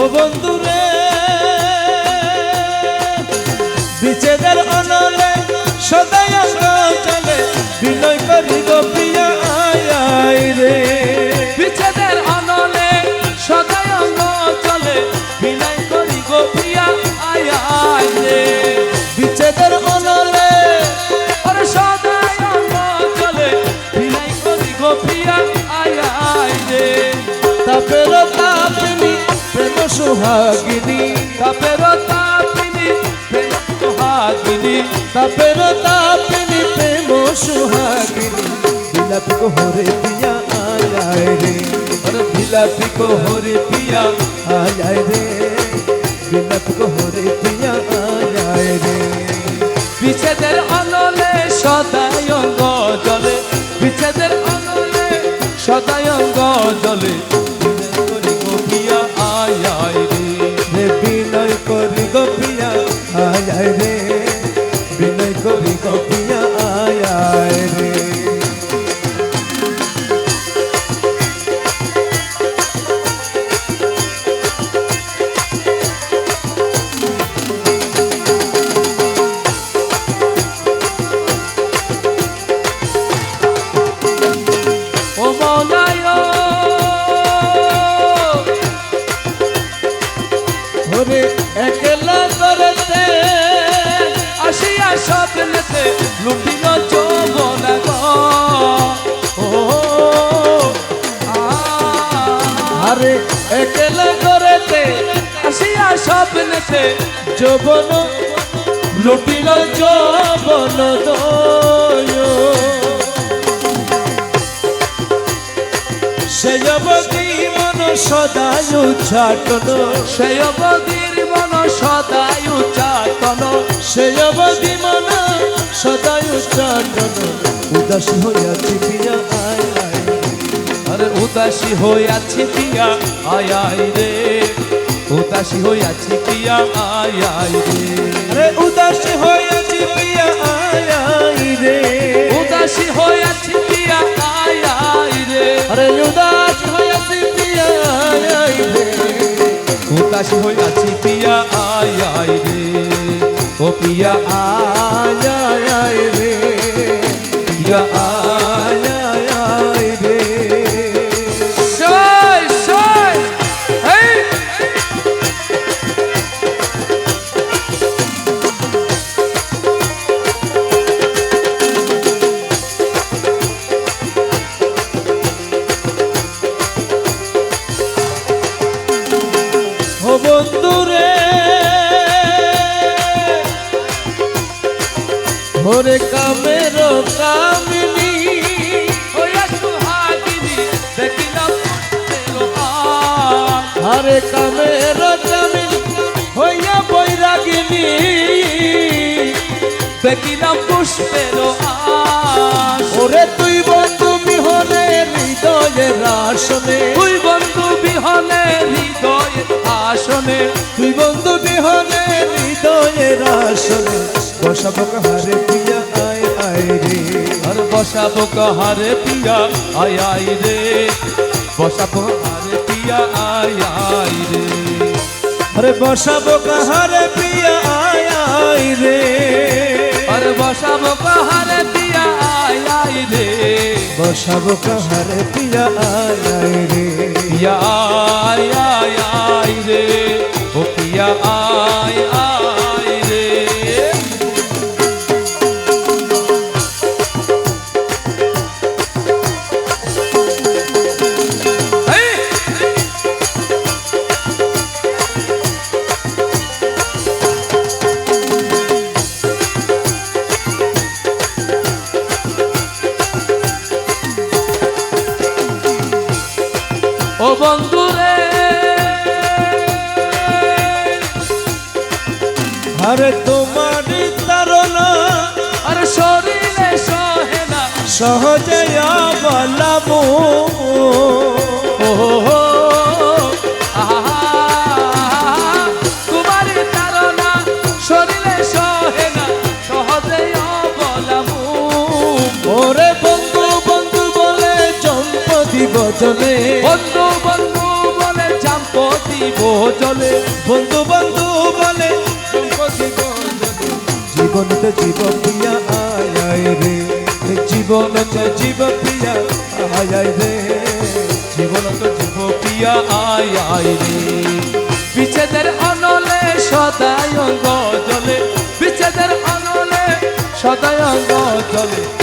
ও বন্ধুরে বিচ্ছেদের অনলে সদায় চলে। বিনয় করি গো সুহাগিনী তাপের তাপিনী প্রেম সোহাগিনী তাপের তাপিনী প্রেম সুহাগিনী। বিলাপি হরে প্রিয়া আয় আয় রে বিলাপি হরে প্রিয়া আয় আয় রে। বিলাপি হরে প্রিয়া আয় আয় রে। বিচ্ছেদের অনলে একলা করতে আসিয়া স্বপ্নেতে যৌবন লুটিল যৌবন দয়। সে অবধি মন সদায় উচ্চাটন। সেই অবধির মন সদাই উচ্চাটন। সে অবধি মন সদায় উচ্চাটন। উদাসী আরে উদাসী হইয়াছি পিয়া আয় আয় রে। উদাসী হইয়াছি পিয়া আয় আয় রে। উদাসী হইয়াছি প্রিয়া আয় আয় রে। উদাসী হইয়াছি পিয়া আয় আয় রে। আরে উদাসী হইয়াছি প্রিয়া আয় আয় রে। উদাসী হইয়াছি পিয়া আয় আয় রে। ও পিয়া আয় আয় আয় রে। পিয়া ওরে কামের কামিনী। আরে কামের কামিনী হইয়া বৈরাগিনী দেখিলাম পুষ্পের ওরে তুই বন্ধু বিহনে হৃদয়ের আসনে তুই বন্ধু বিহনে হৃদয় আসনে তুই বন্ধু বিহনে হৃদয়ের আসনে বসাবো কাহারে প্রিয়া রে। আর বসাবো কাহারে পিয়া, আয় আয় রে। বসাবো হারে পিয়া, আয় আয় রে। আরে বসাবো কাহারে প্রিয়া আয় আয় রে। আর বসাবো কাহারে পিয়া, আয় আয় রে। বসাবো কাহারে প্রিয়া আয় আয় রে। পিয়া আয় রে। ও পিয়া, আয় বন্ধুরে। আরে তোমার তারনা আরে শরীরে সহে না। সহজে বলাবো ও হো হো, তোমার তারা শরীরে সহে না। সহজে অবলামু ওরে বন্ধু বলে বন্ধু জলে, বন্ধু বন্ধু বলে, জীবনতে জীব প্রিয়া আয় রে। জীবনতে জীব প্রিয়া আয় রে। জীবন তো জীব প্রিয়া আয় আয় রে। বিচ্ছেদের অনলে সদায় অঙ্গ জলে, বিচ্ছেদের অনলে সদায় অঙ্গ জলে।